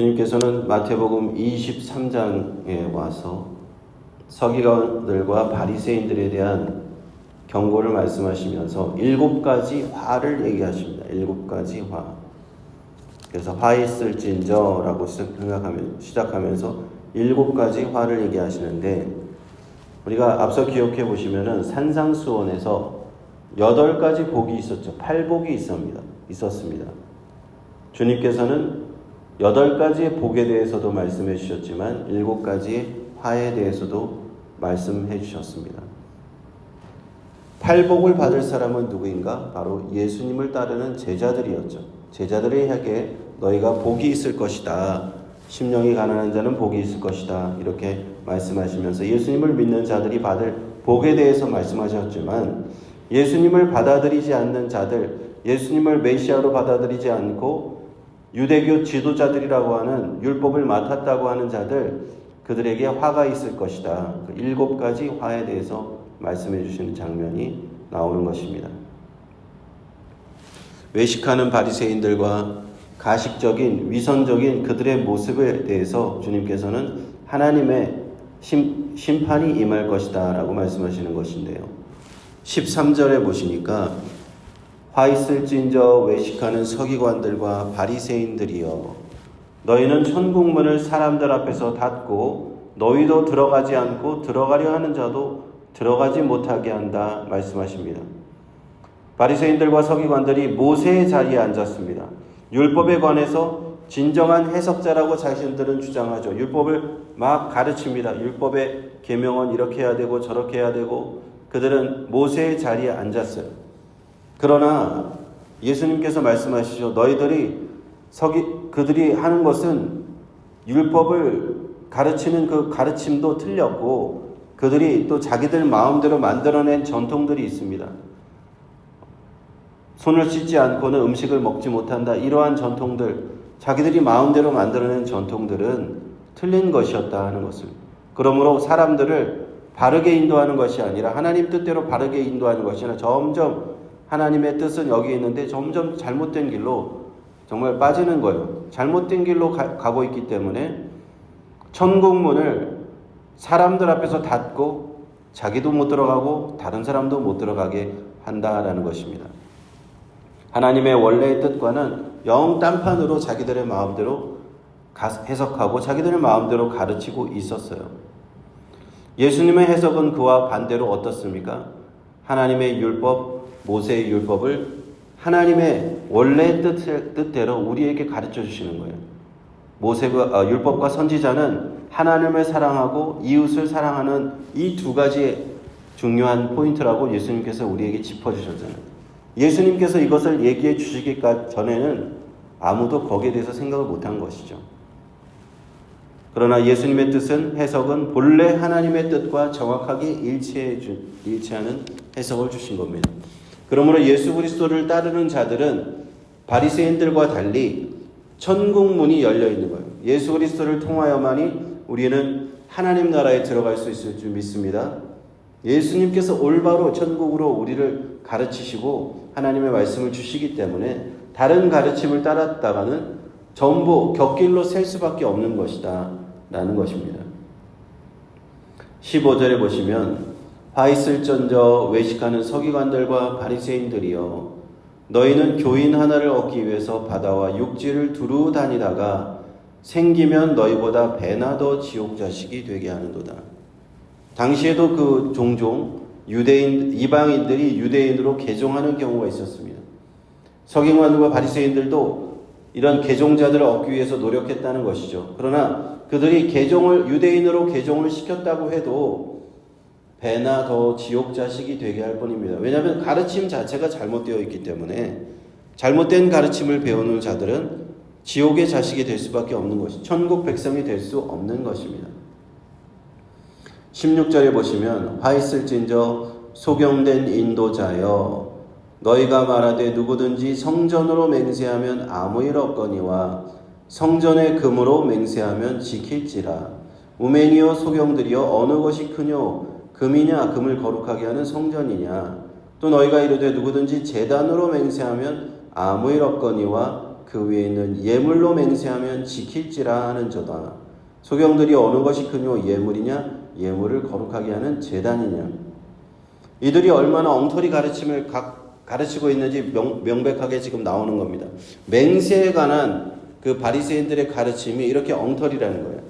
주님께서는 마태복음 23장에 와서 서기관들과 바리새인들에 대한 경고를 말씀하시면서 일곱 가지 화를 얘기하십니다. 일곱 가지 화. 그래서 화 있을진저라고 생각하면 시작하면서 일곱 가지 화를 얘기하시는데 우리가 앞서 기억해 보시면은 산상수원에서 여덟 가지 복이 있었죠. 팔복이 있습니다. 있었습니다. 주님께서는 여덟 가지의 복에 대해서도 말씀해 주셨지만 일곱 가지의 화에 대해서도 말씀해 주셨습니다. 팔복을 받을 사람은 누구인가? 바로 예수님을 따르는 제자들이었죠. 제자들에게 너희가 복이 있을 것이다. 심령이 가난한 자는 복이 있을 것이다. 이렇게 말씀하시면서 예수님을 믿는 자들이 받을 복에 대해서 말씀하셨지만 예수님을 받아들이지 않는 자들, 예수님을 메시아로 받아들이지 않고 유대교 지도자들이라고 하는 율법을 맡았다고 하는 자들, 그들에게 화가 있을 것이다. 그 일곱 가지 화에 대해서 말씀해 주시는 장면이 나오는 것입니다. 외식하는 바리새인들과 가식적인 위선적인 그들의 모습에 대해서 주님께서는 하나님의 심, 심판이 임할 것이다라고 말씀하시는 것인데요. 13절에 보시니까 화 있을진저 외식하는 서기관들과 바리새인들이여 너희는 천국문을 사람들 앞에서 닫고 너희도 들어가지 않고 들어가려 하는 자도 들어가지 못하게 한다 말씀하십니다. 바리새인들과 서기관들이 모세의 자리에 앉았습니다. 율법에 관해서 진정한 해석자라고 자신들은 주장하죠. 율법을 막 가르칩니다. 율법의 계명은 이렇게 해야 되고 저렇게 해야 되고 그들은 모세의 자리에 앉았어요. 그러나 예수님께서 말씀하시죠. 너희들이 서기 그들이 하는 것은 율법을 가르치는 그 가르침도 틀렸고 그들이 또 자기들 마음대로 만들어낸 전통들이 있습니다. 손을 씻지 않고는 음식을 먹지 못한다. 이러한 전통들, 자기들이 마음대로 만들어낸 전통들은 틀린 것이었다 하는 것을. 그러므로 사람들을 바르게 인도하는 것이 아니라 하나님 뜻대로 바르게 인도하는 것이 아니라 점점 하나님의 뜻은 여기 있는데 점점 잘못된 길로 정말 빠지는 거예요. 잘못된 길로 가, 가고 있기 때문에 천국문을 사람들 앞에서 닫고 자기도 못 들어가고 다른 사람도 못 들어가게 한다라는 것입니다. 하나님의 원래의 뜻과는 영 딴판으로 자기들의 마음대로 해석하고 자기들의 마음대로 가르치고 있었어요. 예수님의 해석은 그와 반대로 어떻습니까? 하나님의 율법, 모세의 율법을 하나님의 원래 뜻대로 우리에게 가르쳐 주시는 거예요. 모세가 아, 율법과 선지자는 하나님을 사랑하고 이웃을 사랑하는 이 두 가지 중요한 포인트라고 예수님께서 우리에게 짚어 주셨잖아요. 예수님께서 이것을 얘기해 주시기 전에는 아무도 거기에 대해서 생각을 못한 것이죠. 그러나 예수님의 뜻은 해석은 본래 하나님의 뜻과 정확하게 일치해 주, 일치하는 해석을 주신 겁니다. 그러므로 예수 그리스도를 따르는 자들은 바리새인들과 달리 천국 문이 열려 있는 거예요. 예수 그리스도를 통하여만이 우리는 하나님 나라에 들어갈 수 있을 줄 믿습니다. 예수님께서 올바로 천국으로 우리를 가르치시고 하나님의 말씀을 주시기 때문에 다른 가르침을 따랐다가는 전부 격길로 셀 수밖에 없는 것이다. 라는 것입니다. 15절에 보시면 화 있을전저 외식하는 서기관들과 바리새인들이여 너희는 교인 하나를 얻기 위해서 바다와 육지를 두루 다니다가 생기면 너희보다 배나 더 지옥 자식이 되게 하는도다. 당시에도 그 종종 유대인 이방인들이 유대인으로 개종하는 경우가 있었습니다. 서기관들과 바리새인들도 이런 개종자들을 얻기 위해서 노력했다는 것이죠. 그러나 그들이 개종을 유대인으로 개종을 시켰다고 해도 배나 더 지옥 자식이 되게 할 뿐입니다. 왜냐하면 가르침 자체가 잘못되어 있기 때문에 잘못된 가르침을 배우는 자들은 지옥의 자식이 될 수밖에 없는 것이 천국 백성이 될 수 없는 것입니다. 16절에 보시면 화 있을진저 소경된 인도자여 너희가 말하되 누구든지 성전으로 맹세하면 아무 일 없거니와 성전의 금으로 맹세하면 지킬지라 우매니여 소경들이여 어느 것이 크뇨 금이냐 금을 거룩하게 하는 성전이냐 또 너희가 이르되 누구든지 재단으로 맹세하면 아무 일 없거니와 그 위에 있는 예물로 맹세하면 지킬지라 하는 저다. 소경들이 어느 것이 크뇨 예물이냐 예물을 거룩하게 하는 재단이냐 이들이 얼마나 엉터리 가르침을 가, 가르치고 있는지 명, 명백하게 지금 나오는 겁니다. 맹세에 관한 그 바리새인들의 가르침이 이렇게 엉터리라는 거예요.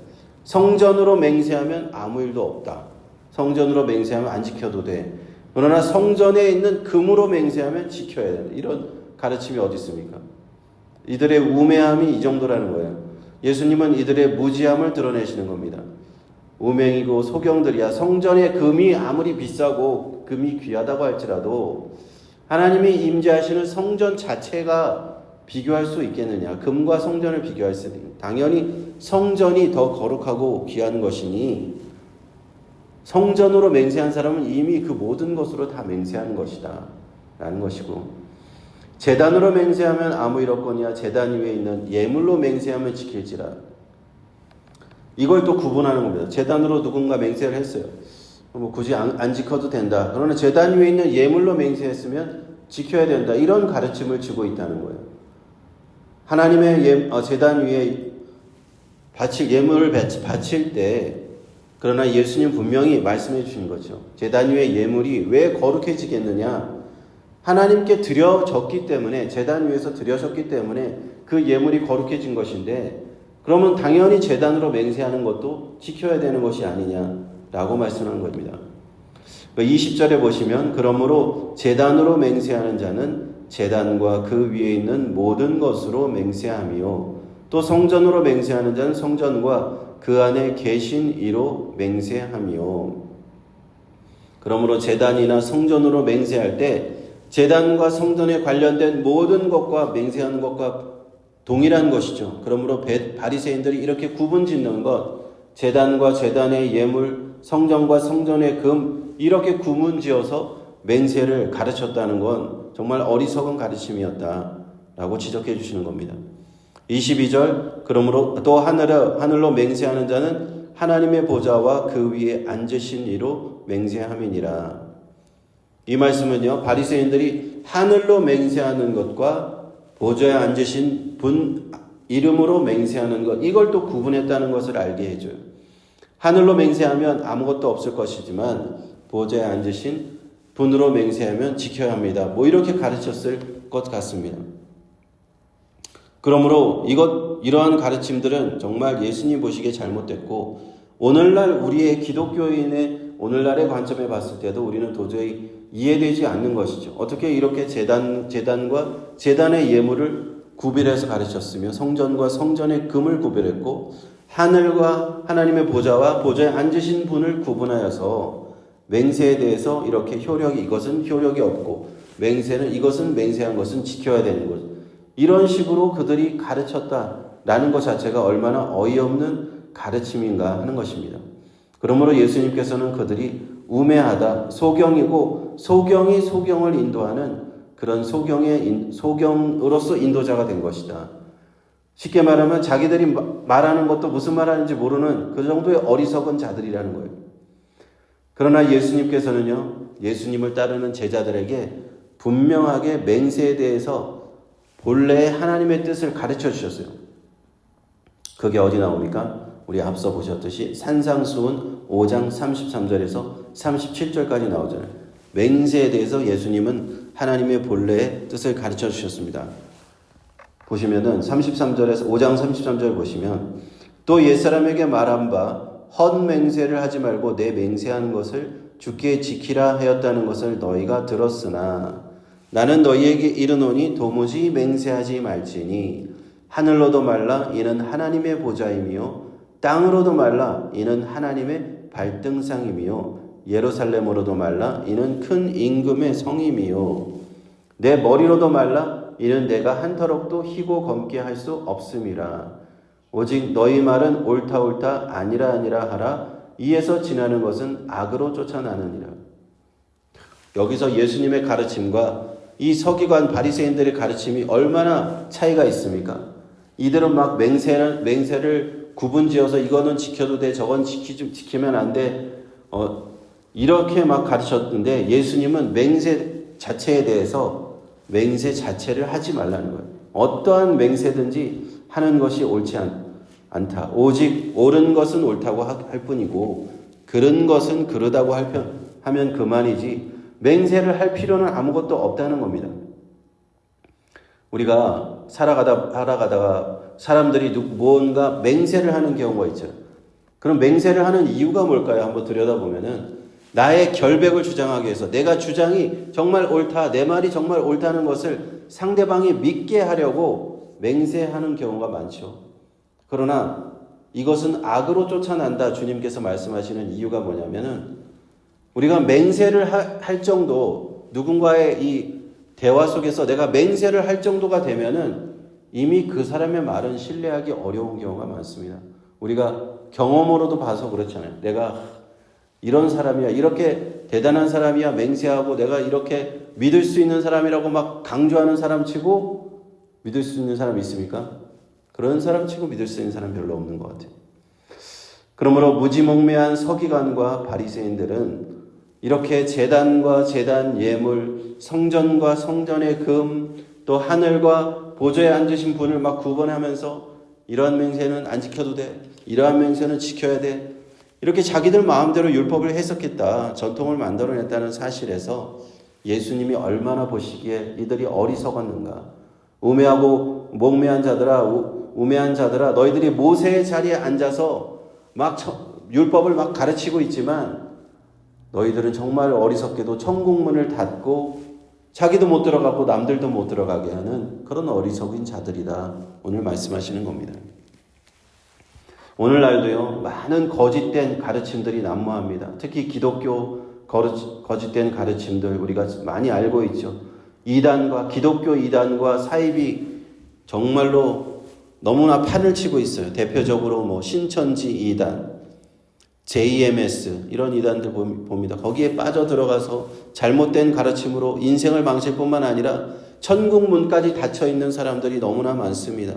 성전으로 맹세하면 아무 일도 없다. 성전으로 맹세하면 안 지켜도 돼. 그러나 성전에 있는 금으로 맹세하면 지켜야 된다. 이런 가르침이 어디 있습니까? 이들의 우매함이 이 정도라는 거예요. 예수님은 이들의 무지함을 드러내시는 겁니다. 우맹이고 소경들이야 성전의 금이 아무리 비싸고 금이 귀하다고 할지라도 하나님이 임재하시는 성전 자체가 비교할 수 있겠느냐? 금과 성전을 비교할 수 있는 당연히 성전이 더 거룩하고 귀한 것이니 성전으로 맹세한 사람은 이미 그 모든 것으로 다 맹세한 것이다. 라는 것이고 재단으로 맹세하면 아무 일 없거니와 재단 위에 있는 예물로 맹세하면 지킬지라. 이걸 또 구분하는 겁니다. 재단으로 누군가 맹세를 했어요. 뭐 굳이 안, 안 지켜도 된다. 그러나 재단 위에 있는 예물로 맹세했으면 지켜야 된다. 이런 가르침을 주고 있다는 거예요. 하나님의 예, 어, 재단 위에 바칠 예물을 바칠 때 그러나 예수님 분명히 말씀해 주신 거죠. 재단 위의 예물이 왜 거룩해지겠느냐? 하나님께 드려졌기 때문에 재단 위에서 드려졌기 때문에 그 예물이 거룩해진 것인데 그러면 당연히 재단으로 맹세하는 것도 지켜야 되는 것이 아니냐라고 말씀하는 겁니다. 20절에 그 보시면 그러므로 재단으로 맹세하는 자는 재단과 그 위에 있는 모든 것으로 맹세하며 또 성전으로 맹세하는 자는 성전과 그 안에 계신 이로 맹세하며 그러므로 재단이나 성전으로 맹세할 때 재단과 성전에 관련된 모든 것과 맹세하는 것과 동일한 것이죠. 그러므로 바리새인들이 이렇게 구분짓는 것, 재단과 재단의 예물, 성전과 성전의 금 이렇게 구분지어서 맹세를 가르쳤다는 건 정말 어리석은 가르침이었다라고 지적해 주시는 겁니다. 22절 그러므로 또 하늘을 하늘로 맹세하는 자는 하나님의 보좌와 그 위에 앉으신 이로 맹세함이니라. 이 말씀은요 바리새인들이 하늘로 맹세하는 것과 보좌에 앉으신 분 이름으로 맹세하는 것 이걸 또 구분했다는 것을 알게 해 줘요. 하늘로 맹세하면 아무것도 없을 것이지만 보좌에 앉으신 분으로 맹세하면 지켜야 합니다. 뭐 이렇게 가르쳤을 것 같습니다. 그러므로 이것 이러한 가르침들은 정말 예수님 보시기에 잘못됐고 오늘날 우리의 기독교인의 오늘날의 관점에 봤을 때도 우리는 도저히 이해되지 않는 것이죠. 어떻게 이렇게 재단 재단과 재단의 예물을 구별해서 가르쳤으며 성전과 성전의 금을 구별했고 하늘과 하나님의 보좌와 보좌에 앉으신 분을 구분하여서 맹세에 대해서 이렇게 효력이 이것은 효력이 없고 맹세는 이것은 맹세한 것은 지켜야 되는 것. 이런 식으로 그들이 가르쳤다라는 것 자체가 얼마나 어이없는 가르침인가 하는 것입니다. 그러므로 예수님께서는 그들이 우매하다, 소경이고 소경이 소경을 인도하는 그런 소경의 소경으로서 인도자가 된 것이다. 쉽게 말하면 자기들이 말하는 것도 무슨 말하는지 모르는 그 정도의 어리석은 자들이라는 거예요. 그러나 예수님께서는요, 예수님을 따르는 제자들에게 분명하게 맹세에 대해서 본래 하나님의 뜻을 가르쳐 주셨어요. 그게 어디 나옵니까? 우리 앞서 보셨듯이 산상수훈 5장 33절에서 37절까지 나오잖아요. 맹세에 대해서 예수님은 하나님의 본래의 뜻을 가르쳐 주셨습니다. 보시면은 33절에서 5장 33절 보시면 또 옛사람에게 말한 바 헛맹세를 하지 말고 내 맹세하는 것을 주께 지키라 하였다는 것을 너희가 들었으나 나는 너희에게 이르노니 도무지 맹세하지 말지니 하늘로도 말라 이는 하나님의 보좌이며 땅으로도 말라 이는 하나님의 발등상이며 예루살렘으로도 말라 이는 큰 임금의 성임이요 내 머리로도 말라 이는 내가 한터럭도 희고 검게 할 수 없음이라 오직 너희 말은 옳다 옳다 아니라 아니라 하라 이에서 지나는 것은 악으로 쫓아나느니라 여기서 예수님의 가르침과 이 서기관 바리새인들의 가르침이 얼마나 차이가 있습니까? 이들은 막 맹세를 맹세를 구분지어서 이거는 지켜도 돼, 저건 지키 지키면 안 돼. 어, 이렇게 막 가르쳤는데 예수님은 맹세 자체에 대해서 맹세 자체를 하지 말라는 거예요. 어떠한 맹세든지 하는 것이 옳지 않, 않다. 오직 옳은 것은 옳다고 하- 할 뿐이고 그른 것은 그르다고 할 편, 하면 그만이지 맹세를 할 필요는 아무것도 없다는 겁니다. 우리가 살아가다 살아가다가 사람들이 누- 무언가 맹세를 하는 경우가 있죠. 그럼 맹세를 하는 이유가 뭘까요? 한번 들여다보면은 나의 결백을 주장하기 위해서 내가 주장이 정말 옳다, 내 말이 정말 옳다는 것을 상대방이 믿게 하려고 맹세하는 경우가 많죠. 그러나 이것은 악으로 쫓아난다 주님께서 말씀하시는 이유가 뭐냐면은 우리가 맹세를 하- 할 정도 누군가의 이 대화 속에서 내가 맹세를 할 정도가 되면은 이미 그 사람의 말은 신뢰하기 어려운 경우가 많습니다. 우리가 경험으로도 봐서 그렇잖아요. 내가 이런 사람이야, 이렇게 대단한 사람이야, 맹세하고 내가 이렇게 믿을 수 있는 사람이라고 막 강조하는 사람 치고 믿을 수 있는 사람 있습니까? 그런 사람 치고 믿을 수 있는 사람 별로 없는 것 같아요. 그러므로 무지몽매한 서기관과 바리새인들은 이렇게 재단과 재단 예물, 성전과 성전의 금, 또 하늘과 보좌에 앉으신 분을 막 구분하면서 이러한 맹세는 안 지켜도 돼. 이러한 맹세는 지켜야 돼. 이렇게 자기들 마음대로 율법을 해석했다. 전통을 만들어냈다는 사실에서 예수님이 얼마나 보시기에 이들이 어리석었는가. 우매하고 목매한 자들아, 우- 우매한 자들아, 너희들이 모세의 자리에 앉아서 막 천- 율법을 막 가르치고 있지만 너희들은 정말 어리석게도 천국문을 닫고 자기도 못 들어가고 남들도 못 들어가게 하는 그런 어리석은 자들이다. 오늘 말씀하시는 겁니다. 오늘날도요, 많은 거짓된 가르침들이 난무합니다. 특히 기독교 거짓된 가르침들 우리가 많이 알고 있죠. 이단과 기독교 이단과 사입이 정말로 너무나 판을 치고 있어요. 대표적으로 뭐 신천지 이단, JMS 이런 이단들 보- 봅니다. 거기에 빠져 들어가서 잘못된 가르침으로 인생을 망칠 뿐만 아니라 천국 문까지 닫혀 있는 사람들이 너무나 많습니다.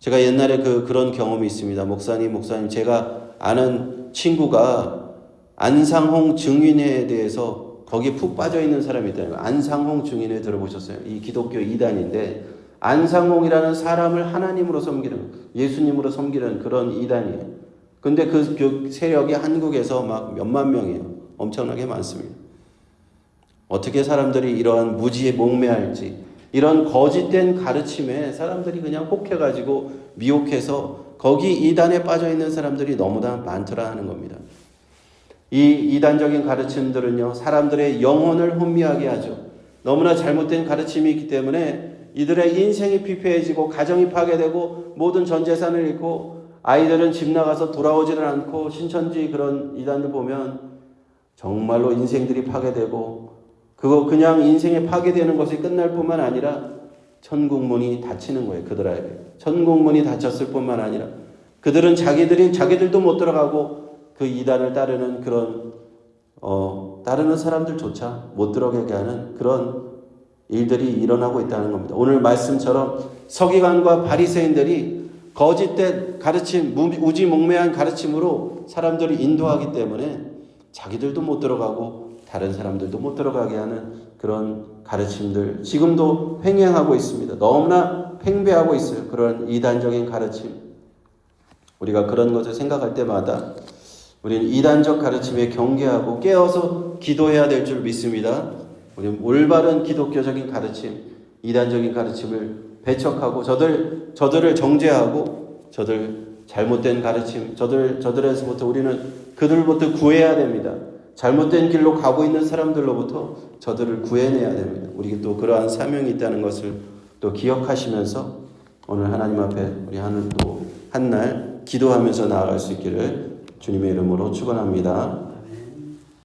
제가 옛날에 그 그런 경험이 있습니다. 목사님, 목사님, 제가 아는 친구가 안상홍 증인회에 대해서 거기에 푹 빠져 있는 사람이 있다는. 안상홍 증인회 들어보셨어요? 이 기독교 이단인데 안상홍이라는 사람을 하나님으로 섬기는 예수님으로 섬기는 그런 이단이에요. 근데 그 교- 세력이 한국에서 막 몇만 명이에요. 엄청나게 많습니다. 어떻게 사람들이 이러한 무지에 목매할지, 이런 거짓된 가르침에 사람들이 그냥 혹해가지고 미혹해서 거기 이단에 빠져 있는 사람들이 너무나 많더라 하는 겁니다. 이 이단적인 가르침들은요, 사람들의 영혼을 혼미하게 하죠. 너무나 잘못된 가르침이 있기 때문에 이들의 인생이 피폐해지고 가정이 파괴되고 모든 전 재산을 잃고 아이들은 집 나가서 돌아오지를 않고 신천지 그런 이단들 보면 정말로 인생들이 파괴되고 그거 그냥 인생에 파괴되는 것이 끝날 뿐만 아니라 천국 문이 닫히는 거예요. 그들에게. 천국 문이 닫혔을 뿐만 아니라 그들은 자기들이 자기들도 못 들어가고 그 이단을 따르는 그런 어 따르는 사람들조차 못 들어가게 하는 그런 일들이 일어나고 있다는 겁니다. 오늘 말씀처럼 서기관과 바리새인들이 거짓된 가르침, 무- 우지몽매한 가르침으로 사람들을 인도하기 때문에 자기들도 못 들어가고 다른 사람들도 못 들어가게 하는 그런 가르침들 지금도 횡행하고 있습니다. 너무나 팽배하고 있어요. 그런 이단적인 가르침. 우리가 그런 것을 생각할 때마다 우리는 이단적 가르침에 경계하고 깨어서 기도해야 될 줄 믿습니다. 우리는 올바른 기독교적인 가르침, 이단적인 가르침을 배척하고 저들 저들을 정죄하고 저들 잘못된 가르침, 저들 저들에서부터 우리는 그들부터 구해야 됩니다. 잘못된 길로 가고 있는 사람들로부터 저들을 구해내야 됩니다. 우리가 또 그러한 사명이 있다는 것을 또 기억하시면서 오늘 하나님 앞에 우리 하늘 또 한 날 기도하면서 나아갈 수 있기를 주님의 이름으로 축원합니다.